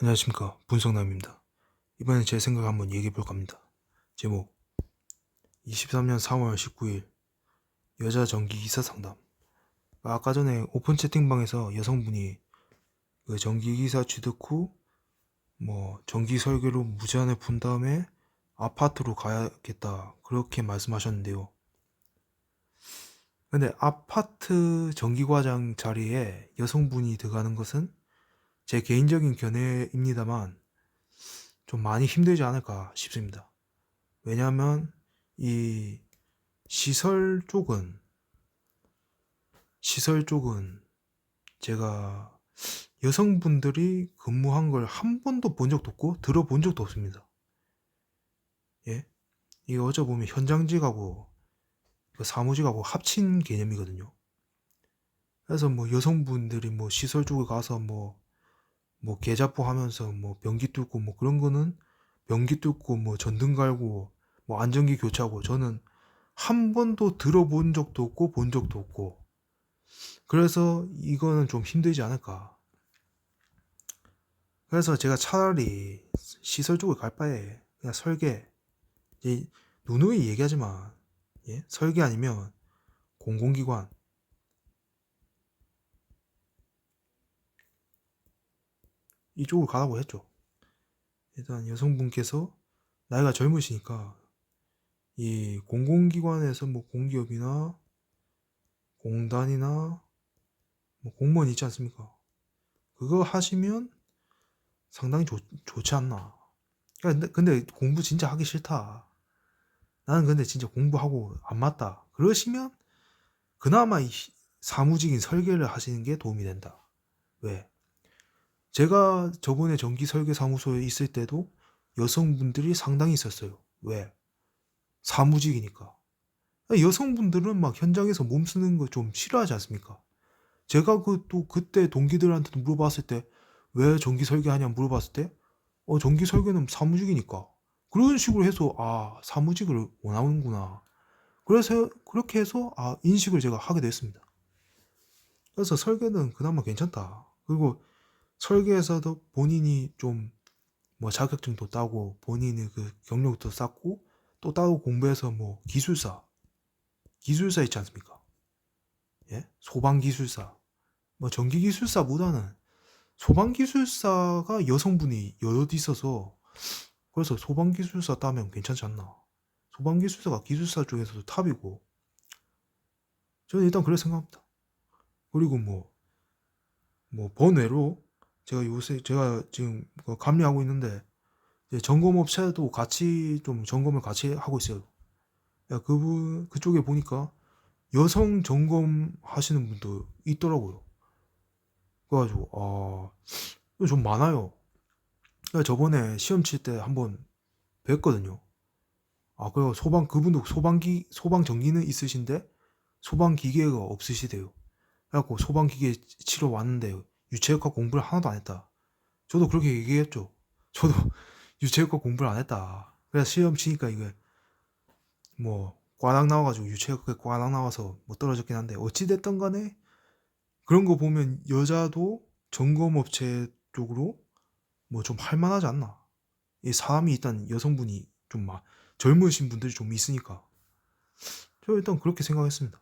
안녕하십니까 분석남입니다. 이번에 제 생각 한번 얘기해 볼까 합니다. 제목 23년 3월 19일 여자 전기 기사 상담 아까 전에 오픈 채팅방에서 여성분이 그 전기 기사 취득 후 뭐 전기 설계로 무제한을 푼 다음에 아파트로 가야겠다 그렇게 말씀하셨는데요. 근데 아파트 전기 과장 자리에 여성분이 들어가는 것은 제 개인적인 견해입니다만 좀 많이 힘들지 않을까 싶습니다. 왜냐하면 이 시설 쪽은 시설 쪽은 제가 여성분들이 근무한 걸 한 번도 본 적도 없고 들어본 적도 없습니다. 예? 이게 어제 보면 현장직하고 그 사무직하고 합친 개념이거든요. 그래서 뭐 여성분들이 뭐 시설 쪽에 가서 뭐 뭐 계좌포 하면서 뭐 변기 뚫고 뭐 그런 거는 변기 뚫고 뭐 전등 갈고 뭐 안전기 교체하고 저는 한 번도 들어본 적도 없고 본 적도 없고. 그래서 이거는 좀 힘들지 않을까. 그래서 제가 차라리 시설 쪽을 갈 바에 그냥 설계. 이 누누이 얘기하지만 예? 설계 아니면 공공기관 이쪽으로 가라고 했죠. 일단 여성분께서 나이가 젊으시니까 이 공공기관에서 뭐 공기업이나 공단이나 뭐 공무원 있지 않습니까? 그거 하시면 상당히 좋, 좋지 않나. 근데, 근데 공부 진짜 하기 싫다. 나는 근데 진짜 공부하고 안 맞다. 그러시면 그나마 이 사무직인 설계를 하시는 게 도움이 된다. 왜? 제가 저번에 전기 설계 사무소에 있을 때도 여성분들이 상당히 있었어요. 왜? 사무직이니까. 여성분들은 막 현장에서 몸 쓰는 거 좀 싫어하지 않습니까? 제가 그 또 그때 동기들한테 물어봤을 때 왜 전기 설계하냐 물어봤을 때 어, 전기 설계는 사무직이니까. 그런 식으로 해서 아, 사무직을 원하는구나. 그래서 그렇게 해서 아, 인식을 제가 하게 됐습니다. 그래서 설계는 그나마 괜찮다. 그리고 설계에서도 본인이 좀 뭐 자격증도 따고 본인의 그 경력도 쌓고 또 따로 공부해서 뭐 기술사 기술사 있지 않습니까? 예? 소방 기술사 뭐 전기 기술사보다는 소방 기술사가 여성분이 여럿 있어서 그래서 소방 기술사 따면 괜찮지 않나? 소방 기술사가 기술사 쪽에서도 탑이고 저는 일단 그렇게 생각합니다. 그리고 뭐 뭐 번외로 제가 요새 제가 지금 그 감리하고 있는데 점검업체도 같이 좀 점검을 같이 하고 있어요. 야, 그분 그쪽에 보니까 여성 점검 하시는 분도 있더라고요. 그래가지고 아좀 많아요. 저번에 시험 칠 때 한번 뵀거든요. 아 그리고 소방 그분도 소방기 소방 전기는 있으신데 소방 기계가 없으시대요. 그래갖고 소방 기계 치러 왔는데 유체역학 공부를 하나도 안 했다. 저도 그렇게 얘기했죠. 저도 유체역학 공부를 안 했다. 그래서 시험 치니까 이게 뭐 꽈당 나와가지고 유체역학에 꽈당 나와서 못 떨어졌긴 한데 어찌 됐든 간에 그런 거 보면 여자도 점검업체 쪽으로 뭐 좀 할만하지 않나. 이 사람이 일단 여성분이 좀 막 젊으신 분들이 좀 있으니까 저 일단 그렇게 생각했습니다.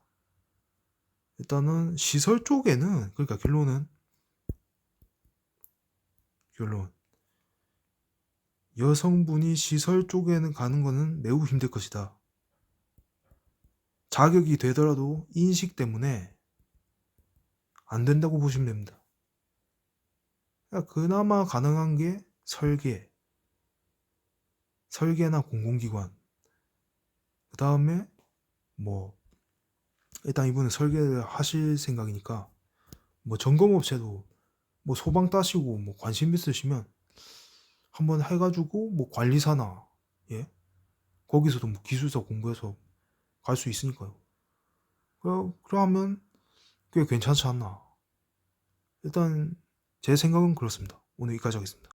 일단은 시설 쪽에는 그러니까 결론은 결론. 여성분이 시설 쪽에는 가는 것은 매우 힘들 것이다. 자격이 되더라도 인식 때문에 안 된다고 보시면 됩니다. 그러니까 그나마 가능한 게 설계, 설계나 공공기관. 그 다음에 뭐 일단 이분은 설계를 하실 생각이니까 뭐 점검업체도 뭐 소방 따시고 뭐 관심 있으시면 한번 해가지고 뭐 관리사나 예 거기서도 뭐 기술사 공부해서 갈 수 있으니까요. 그 그러면 꽤 괜찮지 않나. 일단 제 생각은 그렇습니다. 오늘 여기까지 하겠습니다.